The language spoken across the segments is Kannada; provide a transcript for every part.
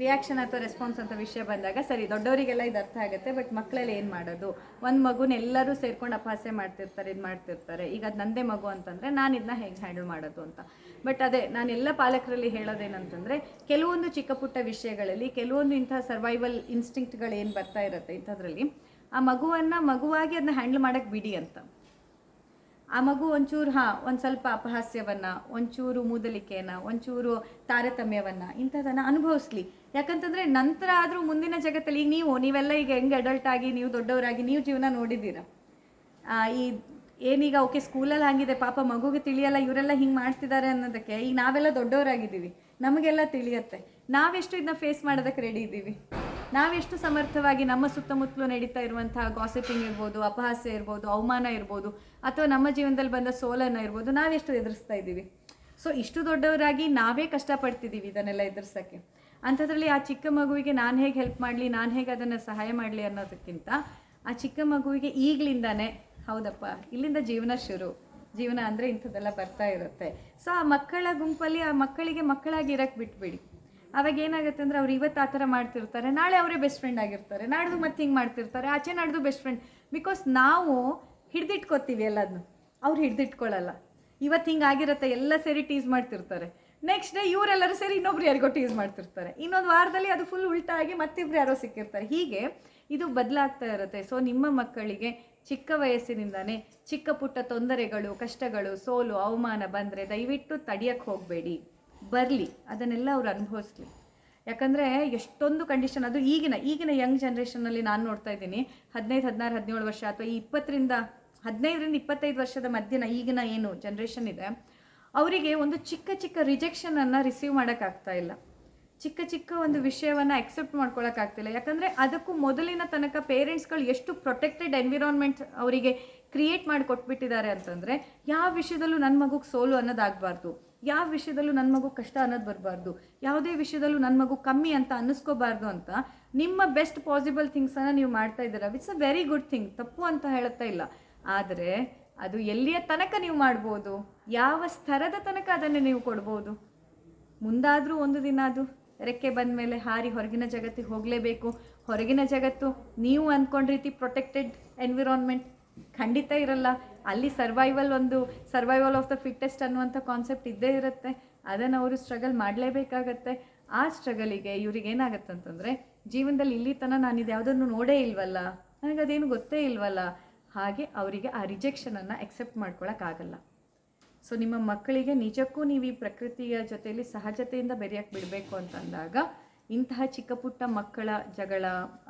ರಿಯಾಕ್ಷನ್ ಅಥವಾ ರೆಸ್ಪಾನ್ಸ್ ಅಂತ ವಿಷಯ ಬಂದಾಗ, ಸರಿ, ದೊಡ್ಡವರಿಗೆಲ್ಲ ಇದು ಅರ್ಥ ಆಗುತ್ತೆ ಬಟ್ ಮಕ್ಕಳಲ್ಲಿ ಏನು ಮಾಡೋದು? ಒಂದು ಮಗುನ ಎಲ್ಲರೂ ಸೇರ್ಕೊಂಡು ಅಪಹಾಸ್ಯ ಮಾಡ್ತಿರ್ತಾರೆ, ಇದು ಮಾಡ್ತಿರ್ತಾರೆ. ಈಗ ಅದು ನಂದೇ ಮಗು ಅಂತಂದರೆ, ನಾನು ಇದನ್ನ ಹೇಗೆ ಹ್ಯಾಂಡಲ್ ಮಾಡೋದು ಅಂತ. ಬಟ್ ಅದೇ, ನಾನು ಎಲ್ಲ ಪಾಲಕರಲ್ಲಿ ಹೇಳೋದೇನಂತಂದರೆ, ಕೆಲವೊಂದು ಚಿಕ್ಕ ಪುಟ್ಟ ವಿಷಯಗಳಲ್ಲಿ, ಕೆಲವೊಂದು ಇಂಥ ಸರ್ವೈವಲ್ ಇನ್ಸ್ಟಿಂಕ್ಟ್ಗಳು ಏನು ಬರ್ತಾ ಇರುತ್ತೆ ಇಂಥದ್ರಲ್ಲಿ, ಆ ಮಗುವನ್ನು ಮಗುವಾಗಿ ಅದನ್ನ ಹ್ಯಾಂಡಲ್ ಮಾಡೋಕ್ಕೆ ಬಿಡಿ ಅಂತ. ಆ ಮಗು ಒಂಚೂರು, ಹಾಂ, ಒಂದು ಸ್ವಲ್ಪ ಅಪಹಾಸ್ಯವನ್ನು, ಒಂಚೂರು ಮೂದಲಿಕೆಯನ್ನ, ಒಂಚೂರು ತಾರತಮ್ಯವನ್ನು ಇಂಥದನ್ನು ಅನುಭವಿಸ್ಲಿ. ಯಾಕಂತಂದ್ರೆ ನಂತರ ಆದರೂ ಮುಂದಿನ ಜಗತ್ತಲ್ಲಿ ಈಗ ನೀವು, ನೀವೆಲ್ಲ ಈಗ ಹೆಂಗೆ ಅಡಲ್ಟ್ ಆಗಿ, ನೀವು ದೊಡ್ಡವರಾಗಿ, ನೀವು ಜೀವನ ನೋಡಿದ್ದೀರ? ಈ ಏನೀಗ ಓಕೆ, ಸ್ಕೂಲಲ್ಲಿ ಹಾಗಿದೆ, ಪಾಪ ಮಗುಗೆ ತಿಳಿಯಲ್ಲ, ಇವರೆಲ್ಲ ಹಿಂಗೆ ಮಾಡ್ತಿದ್ದಾರೆ ಅನ್ನೋದಕ್ಕೆ ಈಗ ನಾವೆಲ್ಲ ದೊಡ್ಡವರಾಗಿದ್ದೀವಿ. ನಮಗೆಲ್ಲ ತಿಳಿಯತ್ತೆ. ನಾವೆಷ್ಟು ಇದನ್ನ ಫೇಸ್ ಮಾಡೋದಕ್ಕೆ ರೆಡಿ ಇದ್ದೀವಿ? ನಾವೆಷ್ಟು ಸಮರ್ಥವಾಗಿ ನಮ್ಮ ಸುತ್ತಮುತ್ತಲು ನಡೀತಾ ಇರುವಂತಹ ಗಾಸಿಪಿಂಗ್ ಇರ್ಬೋದು, ಅಪಹಾಸ್ಯ ಇರ್ಬೋದು, ಅವಮಾನ ಇರ್ಬೋದು, ಅಥವಾ ನಮ್ಮ ಜೀವನದಲ್ಲಿ ಬಂದ ಸೋಲನ್ನು ಇರ್ಬೋದು, ನಾವೆಷ್ಟು ಎದುರಿಸ್ತಾ ಇದ್ದೀವಿ? ಸೊ ಇಷ್ಟು ದೊಡ್ಡವರಾಗಿ ನಾವೇ ಕಷ್ಟಪಡ್ತಿದ್ದೀವಿ ಇದನ್ನೆಲ್ಲ ಎದುರಿಸೋಕ್ಕೆ. ಅಂಥದ್ರಲ್ಲಿ ಆ ಚಿಕ್ಕ ಮಗುವಿಗೆ ನಾನು ಹೇಗೆ ಹೆಲ್ಪ್ ಮಾಡಲಿ, ನಾನು ಹೇಗೆ ಅದನ್ನು ಸಹಾಯ ಮಾಡಲಿ ಅನ್ನೋದಕ್ಕಿಂತ ಆ ಚಿಕ್ಕ ಮಗುವಿಗೆ ಈಗಲಿಂದಾನೇ, ಹೌದಪ್ಪ, ಇಲ್ಲಿಂದ ಜೀವನ ಶುರು. ಜೀವನ ಅಂದರೆ ಇಂಥದ್ದೆಲ್ಲ ಬರ್ತಾ ಇರುತ್ತೆ. ಸೊ ಆ ಮಕ್ಕಳ ಗುಂಪಲ್ಲಿ ಆ ಮಕ್ಕಳಿಗೆ ಮಕ್ಕಳಾಗಿ ಇರಕ್ಕೆ ಬಿಟ್ಬಿಡಿ. ಅವಾಗ ಏನಾಗುತ್ತೆ ಅಂದರೆ ಅವ್ರು ಇವತ್ತು ಆ ಥರ ಮಾಡ್ತಿರ್ತಾರೆ, ನಾಳೆ ಅವರೇ ಬೆಸ್ಟ್ ಫ್ರೆಂಡ್ ಆಗಿರ್ತಾರೆ, ನಾಡ್ದು ಮತ್ತೆ ಹಿಂಗೆ ಮಾಡ್ತಿರ್ತಾರೆ, ಆಚೆ ನಾಡ್ದು ಬೆಸ್ಟ್ ಫ್ರೆಂಡ್ ಬಿಕಾಸ್ ನಾವು ಹಿಡ್ದಿಟ್ಕೋತೀವಿ ಎಲ್ಲದನ್ನು ಅವ್ರು ಹಿಡ್ದಿಟ್ಕೊಳ್ಳಲ್ಲ ಇವತ್ತು ಹಿಂಗೆ ಆಗಿರುತ್ತೆ, ಎಲ್ಲ ಸೇರಿ ಟೀಸ್ ಮಾಡ್ತಿರ್ತಾರೆ. ನೆಕ್ಸ್ಟ್ ಡೇ ಇವರೆಲ್ಲರೂ ಸೇರಿ ಇನ್ನೊಬ್ರು ಯಾರಿಗೋ ಟೀಸ್ ಮಾಡ್ತಿರ್ತಾರೆ. ಇನ್ನೊಂದು ವಾರದಲ್ಲಿ ಅದು ಫುಲ್ ಉಲ್ಟಾ ಆಗಿ ಮತ್ತಿಬ್ರು ಯಾರೋ ಸಿಕ್ಕಿರ್ತಾರೆ. ಹೀಗೆ ಇದು ಬದಲಾಗ್ತಾ ಇರುತ್ತೆ. ಸೊ ನಿಮ್ಮ ಮಕ್ಕಳಿಗೆ ಚಿಕ್ಕ ವಯಸ್ಸಿನಿಂದಾನೇ ಚಿಕ್ಕ ಪುಟ್ಟ ತೊಂದರೆಗಳು, ಕಷ್ಟಗಳು, ಸೋಲು, ಅವಮಾನ ಬಂದರೆ ದಯವಿಟ್ಟು ತಡಿಯಕ್ಕೆ ಹೋಗಬೇಡಿ. ಬರಲಿ, ಅದನ್ನೆಲ್ಲ ಅವ್ರು ಅನುಭವಿಸ್ಲಿ. ಯಾಕಂದರೆ ಎಷ್ಟೊಂದು ಕಂಡೀಷನ್ ಅದು ಈಗಿನ ಈಗಿನ ಯಂಗ್ ಜನ್ರೇಷನಲ್ಲಿ ನಾನು ನೋಡ್ತಾ ಇದ್ದೀನಿ, ಹದಿನೈದು, ಹದಿನಾರು, ಹದಿನೇಳು ವರ್ಷ ಅಥವಾ ಈ ಇಪ್ಪತ್ತರಿಂದ, ಹದಿನೈದರಿಂದ ಇಪ್ಪತ್ತೈದು ವರ್ಷದ ಮಧ್ಯನ ಈಗಿನ ಏನು ಜನ್ರೇಷನ್ ಇದೆ, ಅವರಿಗೆ ಒಂದು ಚಿಕ್ಕ ಚಿಕ್ಕ ರಿಜೆಕ್ಷನನ್ನು ರಿಸೀವ್ ಮಾಡೋಕ್ಕಾಗ್ತಾ ಇಲ್ಲ. ಚಿಕ್ಕ ಚಿಕ್ಕ ಒಂದು ವಿಷಯವನ್ನು ಅಕ್ಸೆಪ್ಟ್ ಮಾಡ್ಕೊಳ್ಳೋಕ್ಕಾಗ್ತಿಲ್ಲ ಯಾಕಂದರೆ ಅದಕ್ಕೂ ಮೊದಲಿನ ತನಕ ಪೇರೆಂಟ್ಸ್ಗಳು ಎಷ್ಟು ಪ್ರೊಟೆಕ್ಟೆಡ್ ಎನ್ವಿರಾನ್ಮೆಂಟ್ ಅವರಿಗೆ ಕ್ರಿಯೇಟ್ ಮಾಡಿ ಕೊಟ್ಬಿಟ್ಟಿದ್ದಾರೆ ಅಂತಂದರೆ, ಯಾವ ವಿಷಯದಲ್ಲೂ ನನ್ನ ಮಗುಗೆ ಸೋಲು ಅನ್ನೋದಾಗಬಾರ್ದು. ಯಾವ ವಿಷಯದಲ್ಲೂ ನನ್ನ ಮಗು ಕಷ್ಟ ಅನ್ನೋದು ಬರಬಾರ್ದು. ಯಾವುದೇ ವಿಷಯದಲ್ಲೂ ನನ್ನ ಮಗು ಕಮ್ಮಿ ಅಂತ ಅನ್ನಿಸ್ಕೋಬಾರ್ದು ಅಂತ ನಿಮ್ಮ ಬೆಸ್ಟ್ ಪಾಸಿಬಲ್ ಥಿಂಗ್ಸನ್ನು ನೀವು ಮಾಡ್ತಾ ಇದ್ದೀರಾ? It's a very good thing ತಪ್ಪು ಅಂತ ಹೇಳುತ್ತಾ ಇಲ್ಲ. ಆದರೆ ಅದು ಎಲ್ಲಿಯ ತನಕ ನೀವು ಮಾಡ್ಬೋದು? ಯಾವ ಸ್ತರದ ತನಕ ಅದನ್ನು ನೀವು ಕೊಡ್ಬೋದು? ಮುಂದಾದರೂ ಒಂದು ದಿನ ಅದು ರೆಕ್ಕೆ ಬಂದ ಮೇಲೆ ಹಾರಿ ಹೊರಗಿನ ಜಗತ್ತಿಗೆ ಹೋಗಲೇಬೇಕು. ಹೊರಗಿನ ಜಗತ್ತು ನೀವು ಅಂದ್ಕೊಂಡ ರೀತಿ ಪ್ರೊಟೆಕ್ಟೆಡ್ ಎನ್ವಿರಾನ್ಮೆಂಟ್ ಖಂಡಿತ ಇರಲ್ಲ. ಅಲ್ಲಿ ಸರ್ವೈವಲ್ ಒಂದು ಸರ್ವೈವಲ್ ಆಫ್ ದ ಫಿಟ್ಟೆಸ್ಟ್ ಅನ್ನುವಂಥ ಕಾನ್ಸೆಪ್ಟ್ ಇದ್ದೇ ಇರುತ್ತೆ. ಅದನ್ನು ಅವರು ಸ್ಟ್ರಗಲ್ ಮಾಡಲೇಬೇಕಾಗತ್ತೆ. ಆ ಸ್ಟ್ರಗಲಿಗೆ ಇವ್ರಿಗೆ ಏನಾಗುತ್ತೆ ಅಂತಂದರೆ ಜೀವನದಲ್ಲಿ ಇಲ್ಲಿ ತನಕ ನಾನು ಇದು ಯಾವುದನ್ನು ನೋಡೇ ಇಲ್ವಲ್ಲ, ನನಗದೇನು ಗೊತ್ತೇ ಇಲ್ವಲ್ಲ, ಹಾಗೆ ಅವರಿಗೆ ಆ ರಿಜೆಕ್ಷನನ್ನು ಎಕ್ಸೆಪ್ಟ್ ಮಾಡ್ಕೊಳಕ್ಕಾಗಲ್ಲ. ಸೊ ನಿಮ್ಮ ಮಕ್ಕಳಿಗೆ ನಿಜಕ್ಕೂ ನೀವು ಈ ಪ್ರಕೃತಿಯ ಜೊತೆಯಲ್ಲಿ ಸಹಜತೆಯಿಂದ ಬೆರೆಯಕ್ಕೆ ಬಿಡಬೇಕು ಅಂತಂದಾಗ, ಇಂತಹ ಚಿಕ್ಕ ಪುಟ್ಟ ಮಕ್ಕಳ ಜಗಳ,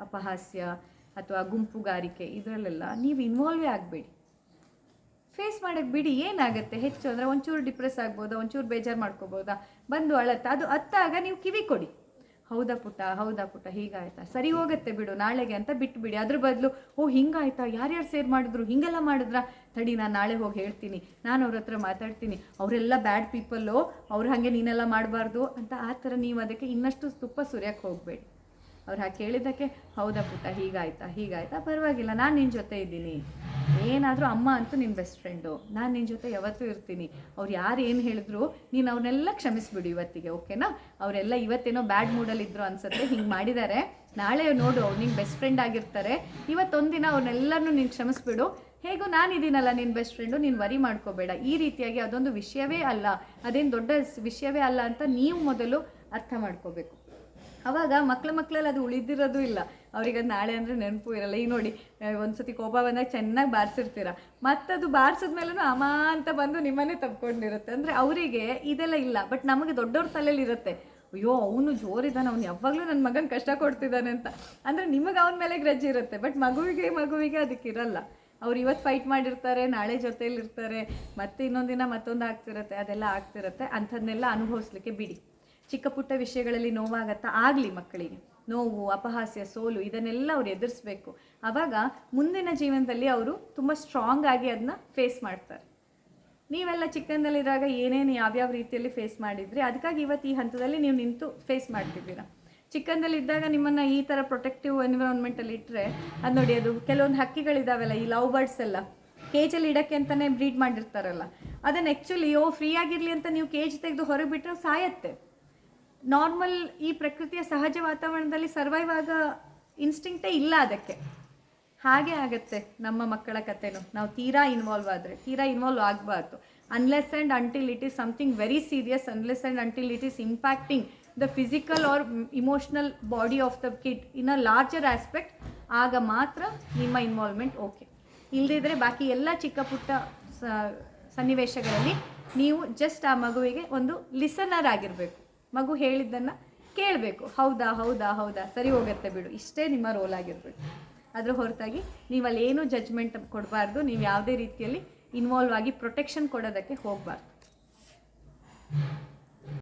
ಅಪಹಾಸ್ಯ ಅಥವಾ ಗುಂಪುಗಾರಿಕೆ ಇದರಲ್ಲೆಲ್ಲ ನೀವು ಇನ್ವಾಲ್ವೇ ಆಗಬೇಡಿ. ಫೇಸ್ ಮಾಡಕ್ಕೆ ಬಿಡಿ, ಏನಾಗುತ್ತೆ? ಹೆಚ್ಚು ಅಂದರೆ ಒಂಚೂರು ಡಿಪ್ರೆಸ್ ಆಗ್ಬೋದಾ? ಒಂಚೂರು ಬೇಜಾರು ಮಾಡ್ಕೋಬೋದಾ? ಬಂದು ಅಳತ್ತ. ಅದು ಅತ್ತಾಗ ನೀವು ಕಿವಿ ಕೊಡಿ. ಹೌದಾ ಪುಟ್ಟ? ಹೌದಾ ಪುಟ್ಟ? ಹೀಗಾಯ್ತಾ? ಸರಿ ಹೋಗುತ್ತೆ ಬಿಡು, ನಾಳೆಗೆ ಅಂತ ಬಿಟ್ಬಿಡಿ. ಅದ್ರ ಬದಲು, ಓ, ಹಿಂಗಾಯ್ತಾ? ಯಾರ್ಯಾರು ಸೇರ್ ಮಾಡಿದ್ರು? ಹಿಂಗೆಲ್ಲ ಮಾಡಿದ್ರಾ? ತಡಿ, ನಾನು ನಾಳೆ ಹೋಗಿ ಹೇಳ್ತೀನಿ. ನಾನು ಅವ್ರ ಹತ್ರ ಮಾತಾಡ್ತೀನಿ. ಅವರೆಲ್ಲ ಬ್ಯಾಡ್ ಪೀಪಲ್ಲು ಅವ್ರು ಹಾಗೆ ನೀನೆಲ್ಲ ಮಾಡಬಾರ್ದು ಅಂತ ಆ ಥರ ನೀವು ಅದಕ್ಕೆ ಇನ್ನಷ್ಟು ತುಪ್ಪ ಸುರಿಯಕ್ಕೆ ಹೋಗಬೇಡಿ. ಅವ್ರು ಹಾಗೆ ಕೇಳಿದ್ದಕ್ಕೆ, ಹೌದಾ ಪುಟ್ಟ, ಹೀಗಾಯ್ತಾ ಹೀಗಾಯ್ತಾ, ಪರವಾಗಿಲ್ಲ, ನಾನು ನಿನ್ನ ಜೊತೆ ಇದ್ದೀನಿ. ಏನಾದರೂ ಅಮ್ಮ ಅಂತೂ ನಿನ್ನ ಬೆಸ್ಟ್ ಫ್ರೆಂಡು ನಾನು ನಿನ್ನ ಜೊತೆ ಯಾವತ್ತೂ ಇರ್ತೀನಿ. ಅವ್ರು ಯಾರು ಏನು ಹೇಳಿದ್ರು ನೀನು ಅವ್ರನ್ನೆಲ್ಲ ಕ್ಷಮಿಸ್ಬಿಡು ಇವತ್ತಿಗೆ, ಓಕೆನಾ? ಅವರೆಲ್ಲ ಇವತ್ತೇನೋ ಬ್ಯಾಡ್ ಮೂಡಲ್ಲಿದ್ದರು ಅನ್ಸುತ್ತೆ, ಹಿಂಗೆ ಮಾಡಿದ್ದಾರೆ ನಾಳೆ ನೋಡು, ಅವ್ರು ನಿನ್ನ ಬೆಸ್ಟ್ ಫ್ರೆಂಡ್ ಆಗಿರ್ತಾರೆ. ಇವತ್ತೊಂದಿನ ಅವ್ರನ್ನೆಲ್ಲರನ್ನೂ ನೀನು ಕ್ಷಮಿಸ್ಬಿಡು. ಹೇಗೂ ನಾನಿದ್ದೀನಲ್ಲ ನಿನ್ನ ಬೆಸ್ಟ್ ಫ್ರೆಂಡು ನೀನು ವರಿ ಮಾಡ್ಕೋಬೇಡ. ಈ ರೀತಿಯಾಗಿ ಅದೊಂದು ವಿಷಯವೇ ಅಲ್ಲ. ಅದೇನು ದೊಡ್ಡ ವಿಷಯವೇ ಅಲ್ಲ ಅಂತ ನೀವು ಮೊದಲು ಅರ್ಥ ಮಾಡ್ಕೋಬೇಕು. ಅವಾಗ ಮಕ್ಳ ಮಕ್ಕಳಲ್ಲಿ ಅದು ಉಳಿದಿರೋದು ಇಲ್ಲ. ಅವ್ರಿಗೆ ಅದು ನಾಳೆ ಅಂದರೆ ನೆನಪು ಇರಲ್ಲ. ಈಗ ನೋಡಿ ಒಂದು ಒಂದ್ಸತಿ ಕೋಪ ಬಂದಾಗ ಚೆನ್ನಾಗಿ ಬಾರಿಸಿರ್ತೀರ? ಮತ್ತದು ಬಾರಿಸಿದ್ಮೇಲೂ ಅಮ್ಮ ಅಂತ ಬಂದು ನಿಮ್ಮನ್ನೇ ತಪ್ಕೊಂಡಿರುತ್ತೆ. ಅಂದರೆ ಅವರಿಗೆ ಇದೆಲ್ಲ ಇಲ್ಲ ಬಟ್ ನಮಗೆ ದೊಡ್ಡವ್ರ ತಲೆಯಲ್ಲಿ ಇರುತ್ತೆ. ಅಯ್ಯೋ, ಅವನು ಜೋರಿದ್ದಾನೆ ಅವ್ನು ಯಾವಾಗಲೂ ನನ್ನ ಮಗನ ಕಷ್ಟ ಕೊಡ್ತಿದ್ದಾನೆ ಅಂತ. ಅಂದರೆ ನಿಮಗೆ ಅವನ ಮೇಲೆ ಗ್ರಜ್ ಇರುತ್ತೆ ಬಟ್ ಮಗುವಿಗೆ ಮಗುವಿಗೆ ಅದಕ್ಕಿರಲ್ಲ ಅವ್ರು ಇವತ್ತು ಫೈಟ್ ಮಾಡಿರ್ತಾರೆ, ನಾಳೆ ಜೊತೆಯಲ್ಲಿರ್ತಾರೆ ಮತ್ತೆ ಇನ್ನೊಂದಿನ ಮತ್ತೊಂದು ಆಗ್ತಿರುತ್ತೆ, ಅದೆಲ್ಲ ಆಗ್ತಿರುತ್ತೆ. ಅಂಥದ್ದನ್ನೆಲ್ಲ ಅನುಭವಿಸ್ಲಿಕ್ಕೆ ಬಿಡಿ. ಚಿಕ್ಕ ಪುಟ್ಟ ವಿಷಯಗಳಲ್ಲಿ ನೋವಾಗತ್ತಾ ಆಗಲಿ ಮಕ್ಕಳಿಗೆ. ನೋವು, ಅಪಹಾಸ್ಯ, ಸೋಲು ಇದನ್ನೆಲ್ಲ ಅವ್ರು ಎದುರಿಸ್ಬೇಕು. ಆವಾಗ ಮುಂದಿನ ಜೀವನದಲ್ಲಿ ಅವರು ತುಂಬ ಸ್ಟ್ರಾಂಗ್ ಆಗಿ ಅದನ್ನ ಫೇಸ್ ಮಾಡ್ತಾರೆ. ನೀವೆಲ್ಲ ಚಿಕ್ಕಂದಲ್ಲಿದ್ದಾಗ ಏನೇನು ಯಾವ್ಯಾವ ರೀತಿಯಲ್ಲಿ ಫೇಸ್ ಮಾಡಿದ್ರಿ? ಅದಕ್ಕಾಗಿ ಇವತ್ತು ಈ ಹಂತದಲ್ಲಿ ನೀವು ನಿಂತು ಫೇಸ್ ಮಾಡ್ತಿದ್ದೀರಾ? ಚಿಕ್ಕಂದಲ್ಲಿದ್ದಾಗ ನಿಮ್ಮನ್ನು ಈ ಥರ ಪ್ರೊಟೆಕ್ಟಿವ್ ಎನ್ವಿರಾನ್ಮೆಂಟಲ್ಲಿ ಇಟ್ಟರೆ ಅದು ನೋಡಿ ಅದು ಕೆಲವೊಂದು ಹಕ್ಕಿಗಳಿದ್ದಾವೆಲ್ಲ ಈ ಲವ್ ಬರ್ಡ್ಸ್ ಎಲ್ಲ. ಕೇಜಲ್ಲಿ ಇಡಕ್ಕೆ ಅಂತಲೇ ಬ್ರೀಡ್ ಮಾಡಿರ್ತಾರಲ್ಲ. ಅದನ್ನು ಆ್ಯಕ್ಚುಲಿ ಓ ಫ್ರೀ ಆಗಿರಲಿ ಅಂತ ನೀವು ಕೇಜ್ ತೆಗೆದು ಹೊರಗೆ ಬಿಟ್ಟರೆ ಸಾಯತ್ತೆ. ನಾರ್ಮಲ್ ಈ ಪ್ರಕೃತಿಯ ಸಹಜ ವಾತಾವರಣದಲ್ಲಿ ಸರ್ವೈವ್ ಆಗ ಇನ್ಸ್ಟಿಂಕ್ಟೇ ಇಲ್ಲ ಅದಕ್ಕೆ. ಹಾಗೆ ಆಗುತ್ತೆ ನಮ್ಮ ಮಕ್ಕಳ ಕಥೆನೂ ನಾವು ತೀರಾ ಇನ್ವಾಲ್ವ್ ಆದರೆ, ತೀರಾ ಇನ್ವಾಲ್ವ್ ಆಗಬಾರ್ದು. Unless and until it is something very serious unless and until it is impacting the physical or emotional body of the kid in a larger aspect ಆಗ ಮಾತ್ರ ನಿಮ್ಮ ಇನ್ವಾಲ್ವ್ಮೆಂಟ್ ಓಕೆ ಇಲ್ಲದಿದ್ದರೆ ಬಾಕಿ ಎಲ್ಲ ಚಿಕ್ಕ ಪುಟ್ಟ ಸನ್ನಿವೇಶಗಳಲ್ಲಿ ನೀವು ಜಸ್ಟ್ ಆ ಮಗುವಿಗೆ ಒಂದು ಲಿಸನರ್ ಆಗಿರಬೇಕು. ಮಗು ಹೇಳಿದ್ದನ್ನು ಕೇಳಬೇಕು. ಹೌದಾ ಹೌದಾ ಹೌದಾ? ಸರಿ ಹೋಗುತ್ತೆ ಬಿಡು. ಇಷ್ಟೇ ನಿಮ್ಮ ರೋಲ್ ಆಗಿರ್ಬೇಕು. ಅದರ ಹೊರತಾಗಿ ನೀವಲ್ಲಿ ಏನೂ ಜಜ್ಮೆಂಟ್ ಕೊಡಬಾರ್ದು. ನೀವು ಯಾವುದೇ ರೀತಿಯಲ್ಲಿ ಇನ್ವಾಲ್ವ್ ಆಗಿ ಪ್ರೊಟೆಕ್ಷನ್ ಕೊಡೋದಕ್ಕೆ ಹೋಗಬಾರ್ದು.